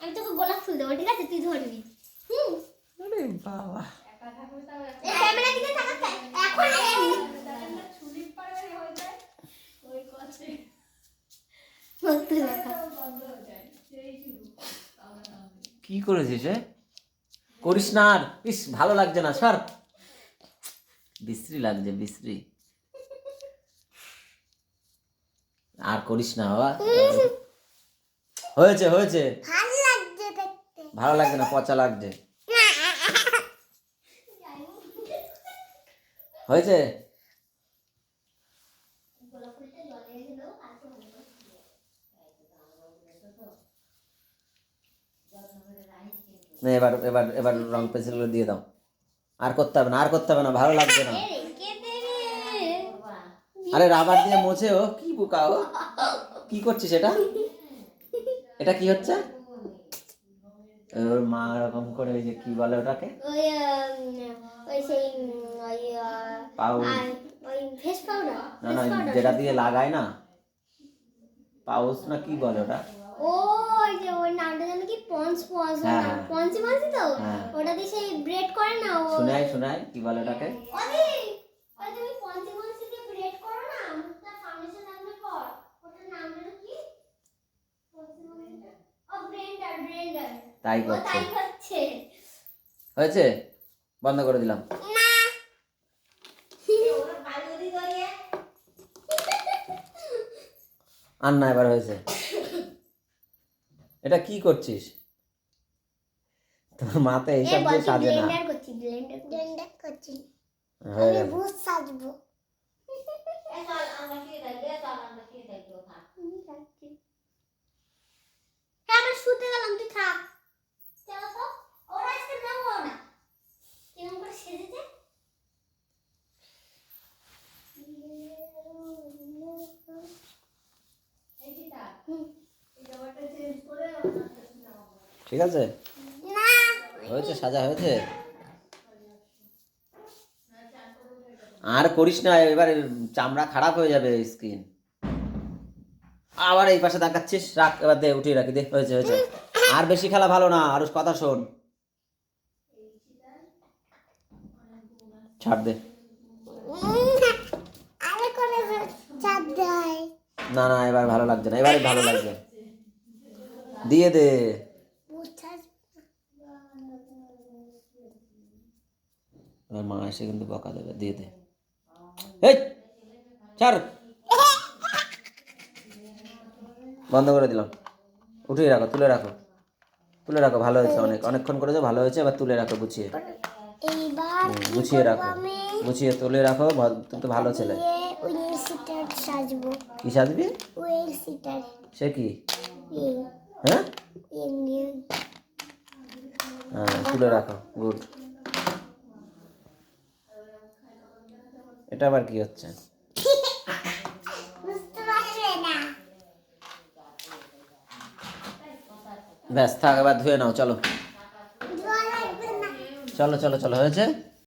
আমি তোকে গোলাপ ফুল দেবো ঠিক আছে? তুই ধরবি। হুম? আরে বাবা। এই ক্যামেরা দিকে তাকাতে এখন এই বলতে দেখা কি করেছিস এ? করিস না আর। ইস ভালো লাগছে না সর। বিশ্রী লাগছে বিশ্রী। আর করিস না বাবা। হয়েছে হয়েছে। ভালো লাগছে না, পচা লাগছে। হয়েছে? এবার এবার এবার রং পেন্সিলগুলো দিয়ে দাও। আর করতে হবে না, আর করতে হবে না, ভালো লাগছে না। আরে রাবার দিয়ে মোছে ও, কি বোকা ও। কি করছিস এটা? এটা কি হচ্ছে? ওর মা এরকম করে ওই যে কি বলে ওটাকে? না না যেটা দিয়ে লাগায় না? পাউচ না কি বলে ওটা? ও ওই যে ওই নামটা জানো কি হ্যাঁ, হ্যাঁ। পঞ্চি পঞ্চি তো? হ্যাঁ। ওটা দিয়ে সেই ব্রেড করে না ও? শোনায় শোনায় কি বলে ওটাকে? ওদি ওই তাই করছে। হয়েছে? বন্ধ করে দিলাম। আর না এবার হয়েছে। এটা কি করছিস? তোর মাথায় এইসব দিয়ে সাজে না। হয়ে গেছে ভূত সাজবো হ্যাঁ আমরা শুতে গেলাম তুই থাক চলো তো ওরা আজকে যাব না কিরম করে সেজেছে ঠিক আছে? হয়েছে, সাজা হয়েছে? আর করিস না, এবার চামড়া খারাপ হয়ে যাবে স্কিন আবার এই পাশে দেখাচ্ছিস রাখ, এবার দে, উঠিয়ে রাখি, দে, হয়েছে হয়েছে। আর বেশি খেলা ভালো না, আর কথা শোন। ছাড় দে। না না, এবার ভালো লাগছে না এবারে ভালো লাগছে দিয়ে দে। এবার মা এসে কিন্তু বকা দেবে দিয়ে দে। এই ছাড়। বন্ধ করে দিলাম। উঠিয়ে রাখো তুলে রাখো। তুলে রাখো ভালো হয়েছে অনেক। অনেকক্ষণ করেছ ভালো হয়েছে এবার তুলে রাখো গুছিয়ে। গুছিয়ে রাখো। গুছিয়ে তুলে রাখো তুমি তো ভালো ছেলে। কি সাজবি? সে কি? হ্যাঁ? হ্যাঁ তুলে রাখো গুড। এটা আবার কি হচ্ছে? ব্যাস থাক এবার ধুয়ে নাও চলো। চলো চলো চলো হয়েছে?